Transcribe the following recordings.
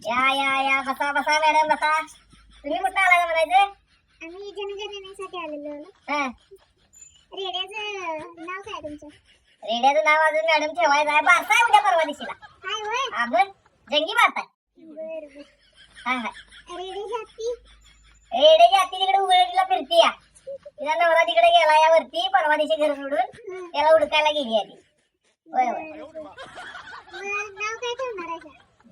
या या या बसा बसा मॅडम बसा. तुम्ही कुठं आला म्हणायचं? आम्ही जनगणनेसाठी आलेलो ना. हा. रेड्याचं नाव काय तुमचं? रेड्याचं नाव अजून मॅडम ठेवायचं आहे. बारसा आहे उद्या परवा दिवशीला. काय होय. जंगी बारसा आहे. बर बर. हा हा. रेडे जाती. रेड्याची आत्ती तिकडे उघडीला फिरती या. तिला नवरा तिकडे गेला या वरती परवा दिवशी घर सोडून. त्याला उडकायला गेली आधी. होय होय. मग नाव काय ठेवणार आहे का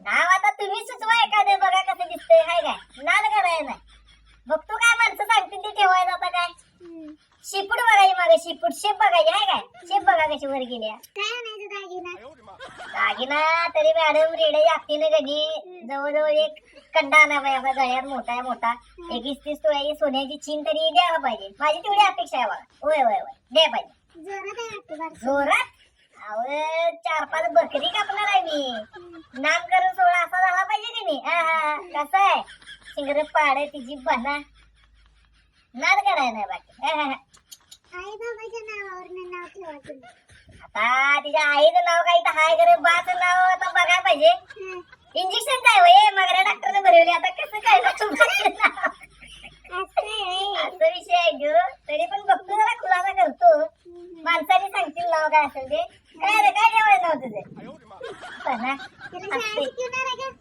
नाव आता तुम्ही सुचवा एखादं बघा कसं दिसतंय हाय काय नाद करायचं नाही बघतो काय माणसं सांगतील ते ठेवायचं आता काय हम्म. शिपूट बघायची मागे शिपूट शेप बघायची आहे काय? शेप बघा कशी वर गेली आहे. काय आणायचं दागिना? दागिना तरी मॅडम रेडे जातीनं कधी. जवळजवळ एक कंडा आणा पाहिजे आपल्या गळ्यात मोठा आहे मोठा. एक तीस तोळ्याची सोन्याची चीन तरी द्यायला पाहिजे. माझी तेवढी अपेक्षा आहे बघा होय होय होय. द्या पाहिजे. जोरात आहे वाटतं बारसं. जोरात? अहो चार पाच बकरी कापणार आहे मी. नामकरण सोहळा असा झाला पाहिजे की नाही. कसं आहे? शिंगर पाड तिची बना. नाद करायला नाही बाकी. आई बाबाच्या नावावर नाव आता तिच्या आईचं नाव काही तर हाय करे बाचं नाव आता बघायला पाहिजे. इंजेक्शन काय वय मगऱ्या डॉक्टरने भरवली आता कसं काय ना तुमचं नाव? असं विषय आहे ग तरी पण बघतो जरा खुलासा करतो. माणसाने सांगतील नाव काय असेल ते काय रे काय ठेवायचं नाव तुझं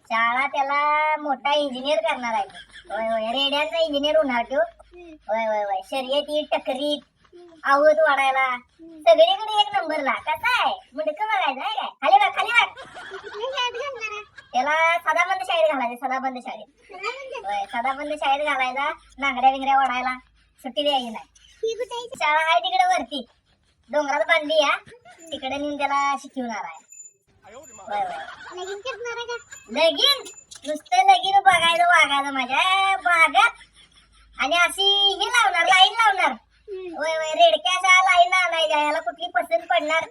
शाळा त्याला मोठा इंजिनियर करणार आहे. होय होय. रेड्यांचा इंजिनियर होणार तो. होय होय होय. शर्यती टकरीत. आवत वाढायला. सगळीकडे एक नंबरला कसा आहे? मुंडक बघायचं आहे काय? खाली बघ खाली बघ? त्याला सदाबंद शाळेत घालायचं सदाबंद शाळेत. होय सदाबंद शाळेत घालायचा. नांगड्या बिंगड्या वाढायला. सुट्टी द्यायची नाही? शाळा आहे तिकडे वरती. डोंगरात बांधली या. तिकडे नेऊन त्याला शिकवणार आहे. लगीन करणार आहे का लगीन? नुसतं लगीन बघायचं वागायचं माझ्या बागात आणि अशी ही लावणार लाईन लावणार. होय होय रेडक्याच्या लाईन आणायच्या याला कुठली पसंत पडणार.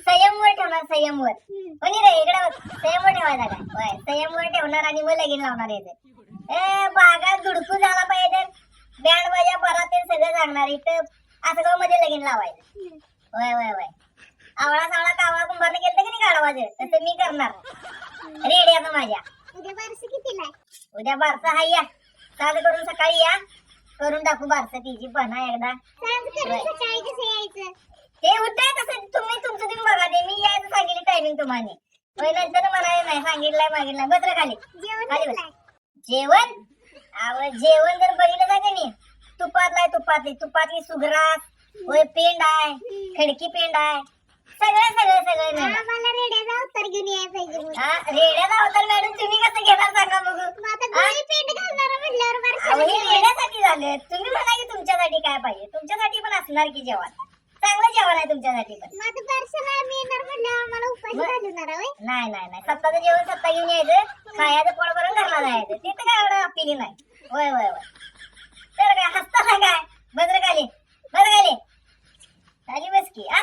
संयमवर ठेवणार संयमवर. हं. कोणी रे इकडे. संयमवर ठेवायचा काय होय संयमवर ठेवणार आणि मग लगीन लावणार याचं ए बागात दुडकू झाला पाहिजे. बँड बाजा बरा ते सगळं सांगणार. इथं आसगावमध्ये लगीन लावायचं. होय होय होय आवळा सावळा कावळा कुंभारने केलं की नाही गाडवाचं तसं मी करणार. रेड्याचं माझ्या. उद्या बारसं कितीला आहे? उद्या बारसा हाय या. चाल करून सकाळी या. करून टाकू बारसा तिची पण एकदा. सांग करून सकाळी कसं यायचं? ते होतंय तसं. तुम्ही तुमचं तुम्ही बघा ते. मी यायचं सांगितलं टायमिंग तुम्हाला होय नंतर म्हणाले नाही. सांगितलंय मागितलंय. बस रे खाली. जेवण खाली बस? जेवण? अहो जेवण जर बघितलं का नाही? तुपातलाय तुपातली. तुपातली सुग्रास. होय पेंड आहे. खडकी पेंड आहे. सगळं सगळं सगळं नाही आम्हाला रेड्याचा अवतार घेऊन यायला पाहिजे. हा रेड्याचा अवतार मॅडम तुम्ही कसं घेणार सांगा बघू. मग आता गोळी पेंट घालणार म्हटल्यावर अहो हे. रेड्यासाठी झाले. तुम्ही म्हणा की तुमच्यासाठी काय पाहिजे. तुमच्यासाठी पण असणार की जेवण. चांगलं जेवण आहे तुमच्यासाठी पण. मग आता आम्ही येणार म्हटल्यावर आम्हाला उपाशी मग- घालणार होय? नाही नाही नाही. सत्ताचं जेवण सत्ता घेऊन यायचं. खायचं पोट भरून घरला जायचं. ते तर काय एवढं अपिली नाही. होय होय होय तर काय हसता ना काय बदर खाली बदर खाली खाली बस की हा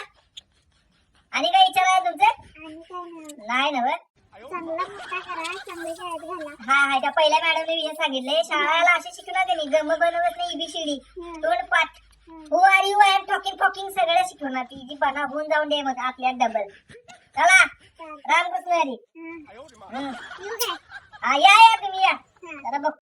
आणि काय विचार आहे तुमचं काय नाही ना बरं चांगला मोठा करा चांगल्या शाळेत घाला हा हा त्या पहिल्या मॅडमने विषय सांगितले शाळेला असे शिकवणार त्यांनी गम बनवत नाही इबीसीडी. तोंड पाठ हं. Are you I am talking talking सगळं शिकवणार ती जी बना होऊन जाऊन दे मग आपल्या डबल चला. रामकृष्ण हरी. हं. या या तुम्ही या. जरा बघ